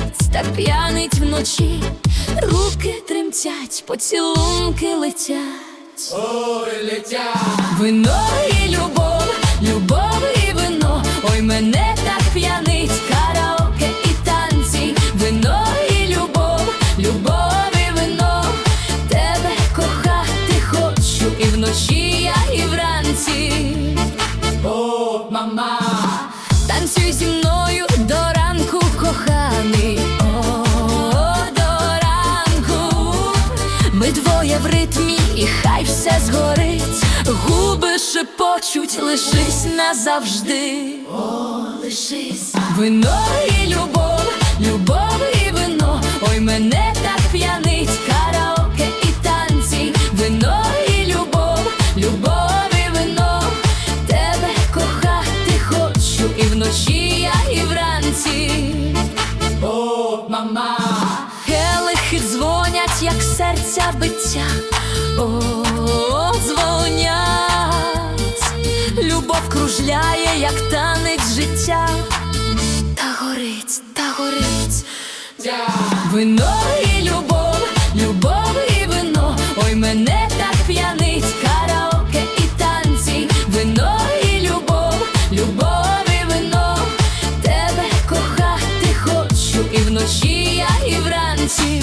п'яниць, так п'янить вночі, руки тремтять, поцілунки летять. Ой, летять. Вино і любов, любов і вино, ой, мене так п'янить, караоке і танці, вино і любов, любов і вино, тебе кохати хочу, і вночі я, і вранці. О, мама. Ми двоє в ритмі, і хай все згорить. Губи шепочуть, лишись назавжди. О, лишись. Вино і любов, любов і вино. Ой, мене так п'янить, караоке і танці. Вино і любов, любов і вино. Тебе кохати хочу, і вночі я, і вранці. О, мама серця биття. Дзвонять, любов кружляє, як танець життя, та горить, та горить. Yeah. вино і любов, любов і вино, ой мене так п'янить, караоке і танці, вино і любов, любов і вино, тебе кохати хочу і вночі я, і вранці.